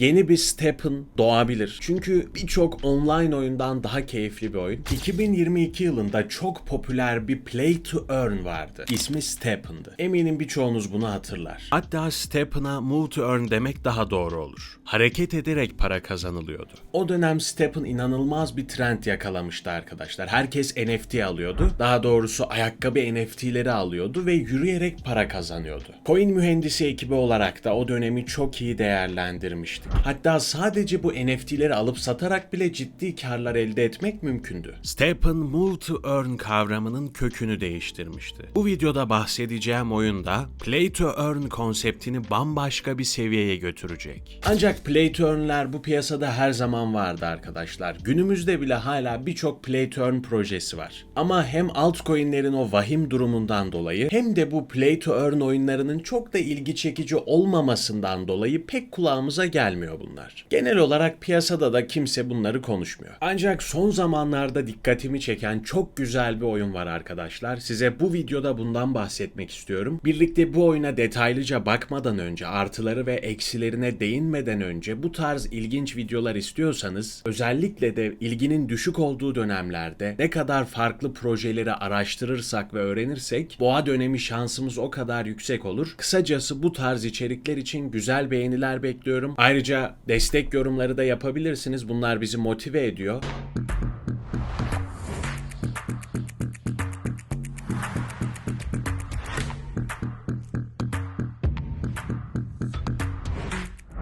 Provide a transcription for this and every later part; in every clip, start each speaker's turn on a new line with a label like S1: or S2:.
S1: yeni bir Step'ın doğabilir. Çünkü birçok online oyundan daha keyifli bir oyun. 2022 yılında çok popüler bir Play to Earn vardı. İsmi Step'ındı. Eminim birçoğunuz bunu hatırlar. Hatta Step'ına Move to Earn demek daha doğru olur. Hareket ederek para kazanılıyordu. O dönem Step'ın inanılmaz bir trend yakalamıştı arkadaşlar. Herkes NFT alıyordu. Daha doğrusu ayakkabı NFT'leri alıyordu ve yürüyerek para kazanıyordu. Coin mühendisi ekibi olarak da o dönemi çok iyi değerlendirmiştik. Hatta sadece bu NFT'leri alıp satarak bile ciddi karlar elde etmek mümkündü. Step'ın Move to Earn kavramının kökünü değiştirmişti. Bu videoda bahsedeceğim oyunda Play to Earn konseptini bambaşka bir seviyeye götürecek. Ancak Play to Earn'ler bu piyasada her zaman vardı arkadaşlar. Günümüzde bile hala birçok Play to Earn projesi var. Ama hem altcoin'lerin o vahim durumundan dolayı hem de bu Play to Earn oyunlarının çok da ilgi çekici olmamasından dolayı pek kulağımıza gelmiyor bunlar. Genel olarak piyasada da kimse bunları konuşmuyor. Ancak son zamanlarda dikkatimi çeken çok güzel bir oyun var arkadaşlar. Size bu videoda bundan bahsetmek istiyorum. Birlikte bu oyuna detaylıca bakmadan önce, artıları ve eksilerine değinmeden önce bu tarz ilginç videolar istiyorsanız, özellikle de ilginin düşük olduğu dönemlerde ne kadar farklı projeleri araştırırsak ve öğrenirsek, boğa dönemi şansımız o kadar yüksek olur. Kısacası bu tarz içerikler için güzel beğeniler bekliyorum. Ayrıca destek yorumları da yapabilirsiniz. Bunlar bizi motive ediyor.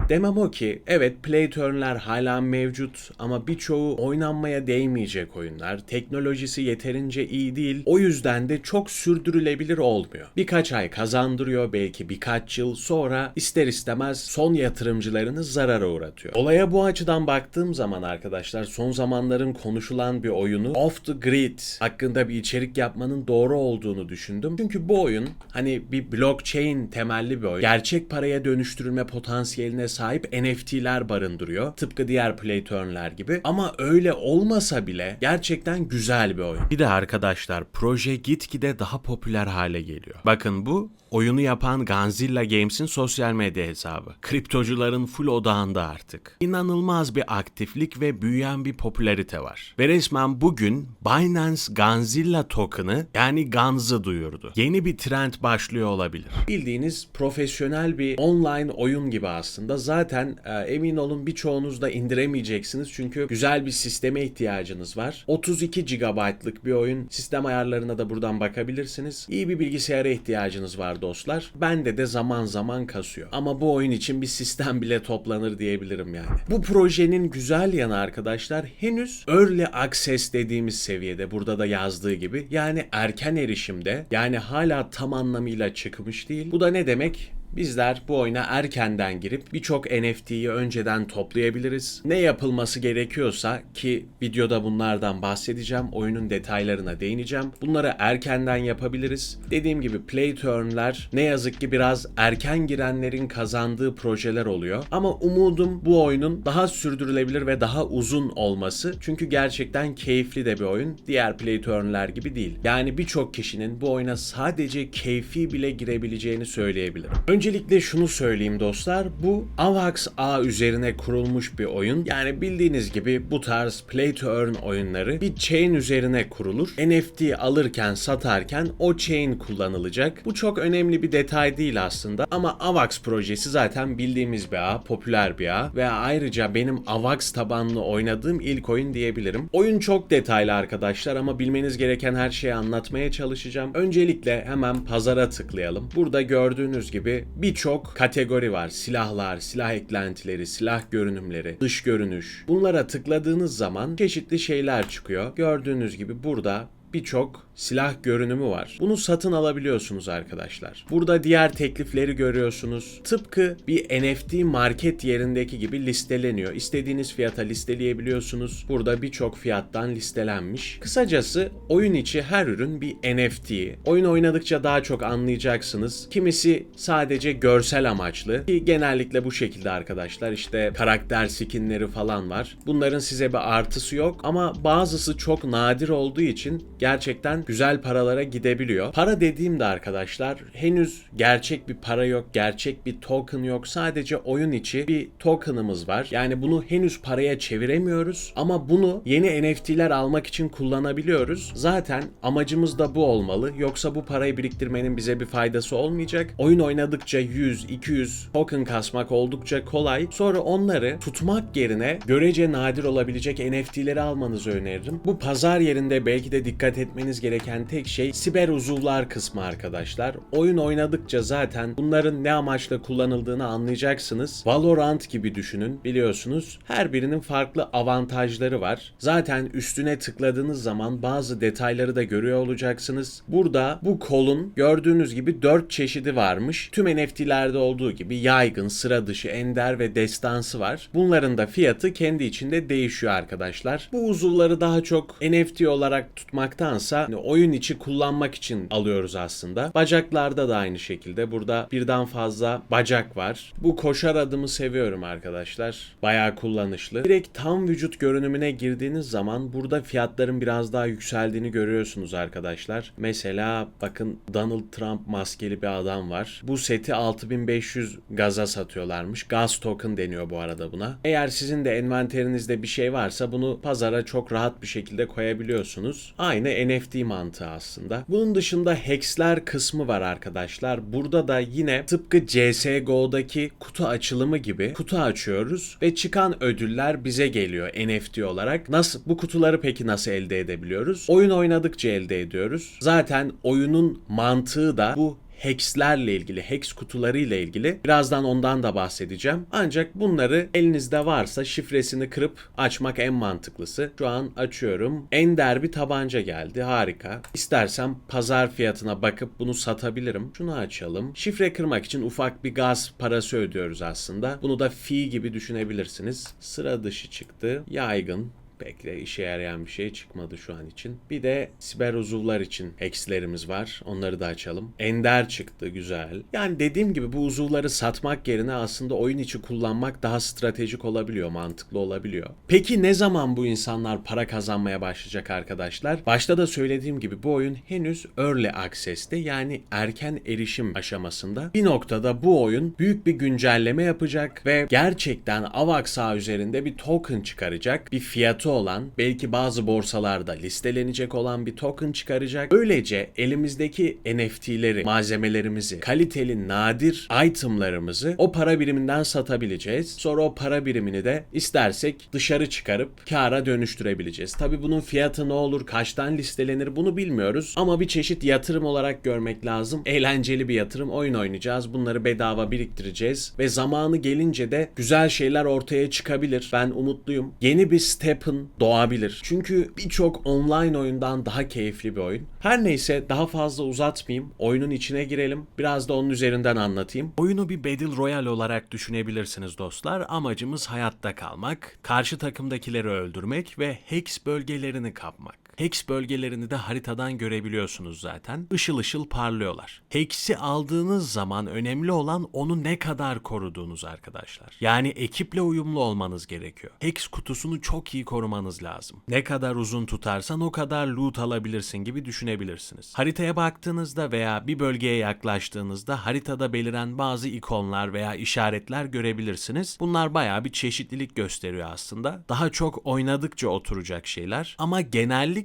S1: Demem o ki evet play turn'ler hala mevcut ama birçoğu oynanmaya değmeyecek oyunlar. Teknolojisi yeterince iyi değil. O yüzden de çok sürdürülebilir olmuyor. Birkaç ay kazandırıyor belki birkaç yıl sonra ister istemez son yatırımcılarını zarara uğratıyor. Olaya bu açıdan baktığım zaman arkadaşlar son zamanların konuşulan bir oyunu Off the Grid hakkında bir içerik yapmanın doğru olduğunu düşündüm. Çünkü bu oyun hani bir blockchain temelli bir oyun. Gerçek paraya dönüştürülme potansiyeline sahip NFT'ler barındırıyor. Tıpkı diğer play turn'ler gibi. Ama öyle olmasa bile gerçekten güzel bir oyun. Bir de arkadaşlar proje gitgide daha popüler hale geliyor. Bakın bu oyunu yapan Ganzilla Games'in sosyal medya hesabı. Kriptocuların full odağında artık. İnanılmaz bir aktiflik ve büyüyen bir popülarite var. Ve resmen bugün Binance Ganzilla token'ı yani Ganz'ı duyurdu. Yeni bir trend başlıyor olabilir. Bildiğiniz profesyonel bir online oyun gibi aslında. Zaten e, emin olun birçoğunuz da indiremeyeceksiniz çünkü güzel bir sisteme ihtiyacınız var. 32 GB'lık bir oyun. Sistem ayarlarına da buradan bakabilirsiniz. İyi bir bilgisayara ihtiyacınız var dostlar. Bende de zaman zaman kasıyor. Ama bu oyun için bir sistem bile toplanır diyebilirim yani. Bu projenin güzel yanı arkadaşlar henüz early access dediğimiz seviyede burada da yazdığı gibi yani erken erişimde yani hala tam anlamıyla çıkmış değil. Bu da ne demek? Bizler bu oyuna erkenden girip birçok NFT'yi önceden toplayabiliriz. Ne yapılması gerekiyorsa ki videoda bunlardan bahsedeceğim. Oyunun detaylarına değineceğim. Bunları erkenden yapabiliriz. Dediğim gibi play turn'ler ne yazık ki biraz erken girenlerin kazandığı projeler oluyor. Ama umudum bu oyunun daha sürdürülebilir ve daha uzun olması. Çünkü gerçekten keyifli de bir oyun. Diğer play turn'ler gibi değil. Yani birçok kişinin bu oyuna sadece keyfi bile girebileceğini söyleyebilirim. Öncelikle şunu söyleyeyim dostlar. Bu Avax A üzerine kurulmuş bir oyun. Yani bildiğiniz gibi bu tarz play to earn oyunları bir chain üzerine kurulur. NFT alırken satarken o chain kullanılacak. Bu çok önemli bir detay değil aslında ama Avax projesi zaten bildiğimiz bir ağ, popüler bir ağ ve ayrıca benim Avax tabanlı oynadığım ilk oyun diyebilirim. Oyun çok detaylı arkadaşlar ama bilmeniz gereken her şeyi anlatmaya çalışacağım. Öncelikle hemen pazara tıklayalım. Burada gördüğünüz gibi birçok kategori var. Silahlar, silah eklentileri, silah görünümleri, dış görünüş. Bunlara tıkladığınız zaman çeşitli şeyler çıkıyor. Gördüğünüz gibi burada birçok silah görünümü var. Bunu satın alabiliyorsunuz arkadaşlar. Burada diğer teklifleri görüyorsunuz. Tıpkı bir NFT market yerindeki gibi listeleniyor. İstediğiniz fiyata listeleyebiliyorsunuz. Burada birçok fiyattan listelenmiş. Kısacası oyun içi her ürün bir NFT. Oyun oynadıkça daha çok anlayacaksınız. Kimisi sadece görsel amaçlı ki genellikle bu şekilde arkadaşlar. İşte karakter skinleri falan var. Bunların size bir artısı yok ama bazısı çok nadir olduğu için gerçekten güzel paralara gidebiliyor. Para dediğimde arkadaşlar henüz gerçek bir para yok, gerçek bir token yok. Sadece oyun içi bir token'ımız var. Yani bunu henüz paraya çeviremiyoruz ama bunu yeni NFT'ler almak için kullanabiliyoruz. Zaten amacımız da bu olmalı. Yoksa bu parayı biriktirmenin bize bir faydası olmayacak. Oyun oynadıkça 100, 200 token kasmak oldukça kolay. Sonra onları tutmak yerine görece nadir olabilecek NFT'leri almanızı öneririm. Bu pazar yerinde belki de dikkat etmeniz gereken tek şey siber uzuvlar kısmı arkadaşlar. Oyun oynadıkça zaten bunların ne amaçla kullanıldığını anlayacaksınız. Valorant gibi düşünün biliyorsunuz. Her birinin farklı avantajları var. Zaten üstüne tıkladığınız zaman bazı detayları da görüyor olacaksınız. Burada bu kolun gördüğünüz gibi 4 çeşidi varmış. Tüm NFT'lerde olduğu gibi yaygın, sıra dışı, ender ve destansı var. Bunların da fiyatı kendi içinde değişiyor arkadaşlar. Bu uzuvları daha çok NFT olarak tutmaktansa hani oyun içi kullanmak için alıyoruz aslında. Bacaklarda da aynı şekilde. Burada birden fazla bacak var. Bu koşar adımı seviyorum arkadaşlar. Bayağı kullanışlı. Direkt tam vücut görünümüne girdiğiniz zaman burada fiyatların biraz daha yükseldiğini görüyorsunuz arkadaşlar. Mesela bakın Donald Trump maskeli bir adam var. Bu seti 6500 gaza satıyorlarmış. Gaz token deniyor bu arada buna. Eğer sizin de envanterinizde bir şey varsa bunu pazara çok rahat bir şekilde koyabiliyorsunuz. Aynı NFT mantığı aslında. Bunun dışında hexler kısmı var arkadaşlar. Burada da yine tıpkı CSGO'daki kutu açılımı gibi kutu açıyoruz ve çıkan ödüller bize geliyor NFT olarak. Nasıl bu kutuları peki nasıl elde edebiliyoruz? Oyun oynadıkça elde ediyoruz. Zaten oyunun mantığı da bu hexlerle ilgili, hex kutularıyla ilgili birazdan ondan da bahsedeceğim. Ancak bunları elinizde varsa şifresini kırıp açmak en mantıklısı. Şu an açıyorum. Ender bir tabanca geldi. Harika. İstersem pazar fiyatına bakıp bunu satabilirim. Şunu açalım. Şifre kırmak için ufak bir gaz parası ödüyoruz aslında. Bunu da fee gibi düşünebilirsiniz. Sıra dışı çıktı. Yaygın pek de işe yarayan bir şey çıkmadı şu an için. Bir de siber uzuvlar için eksilerimiz var. Onları da açalım. Ender çıktı güzel. Yani dediğim gibi bu uzuvları satmak yerine aslında oyun içi kullanmak daha stratejik olabiliyor, mantıklı olabiliyor. Peki ne zaman bu insanlar para kazanmaya başlayacak arkadaşlar? Başta da söylediğim gibi bu oyun henüz early access'te yani erken erişim aşamasında. Bir noktada bu oyun büyük bir güncelleme yapacak ve gerçekten Avax üzerinde bir token çıkaracak. Bir fiyatı olan, belki bazı borsalarda listelenecek olan bir token çıkaracak. Böylece elimizdeki NFT'leri, malzemelerimizi, kaliteli nadir itemlarımızı o para biriminden satabileceğiz. Sonra o para birimini de istersek dışarı çıkarıp kâra dönüştürebileceğiz. Tabi bunun fiyatı ne olur, kaçtan listelenir bunu bilmiyoruz. Ama bir çeşit yatırım olarak görmek lazım. Eğlenceli bir yatırım. Oyun oynayacağız. Bunları bedava biriktireceğiz. Ve zamanı gelince de güzel şeyler ortaya çıkabilir. Ben umutluyum. Yeni bir Step'ın doğabilir. Çünkü birçok online oyundan daha keyifli bir oyun. Her neyse daha fazla uzatmayayım. Oyunun içine girelim. Biraz da onun üzerinden anlatayım. Oyunu bir Battle Royale olarak düşünebilirsiniz dostlar. Amacımız hayatta kalmak, karşı takımdakileri öldürmek ve Hex bölgelerini kapmak. Hex bölgelerini de haritadan görebiliyorsunuz zaten. Işıl ışıl parlıyorlar. Hex'i aldığınız zaman önemli olan onu ne kadar koruduğunuz arkadaşlar. Yani ekiple uyumlu olmanız gerekiyor. Hex kutusunu çok iyi korumanız lazım. Ne kadar uzun tutarsan o kadar loot alabilirsin gibi düşünebilirsiniz. Haritaya baktığınızda veya bir bölgeye yaklaştığınızda haritada beliren bazı ikonlar veya işaretler görebilirsiniz. Bunlar bayağı bir çeşitlilik gösteriyor aslında. Daha çok oynadıkça oturacak şeyler ama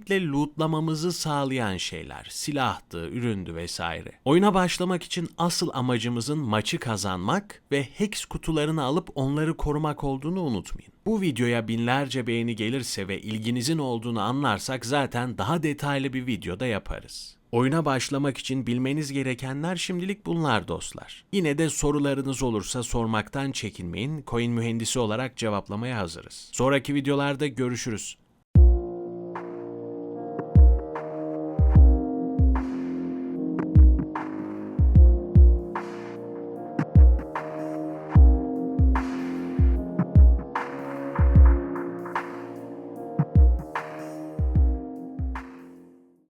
S1: genellikle lootlamamızı sağlayan şeyler. Silahtı, üründü vesaire. Oyuna başlamak için asıl amacımızın maçı kazanmak ve hex kutularını alıp onları korumak olduğunu unutmayın. Bu videoya binlerce beğeni gelirse ve ilginizin olduğunu anlarsak zaten daha detaylı bir videoda yaparız. Oyuna başlamak için bilmeniz gerekenler şimdilik bunlar dostlar. Yine de sorularınız olursa sormaktan çekinmeyin. Coin mühendisi olarak cevaplamaya hazırız. Sonraki videolarda görüşürüz.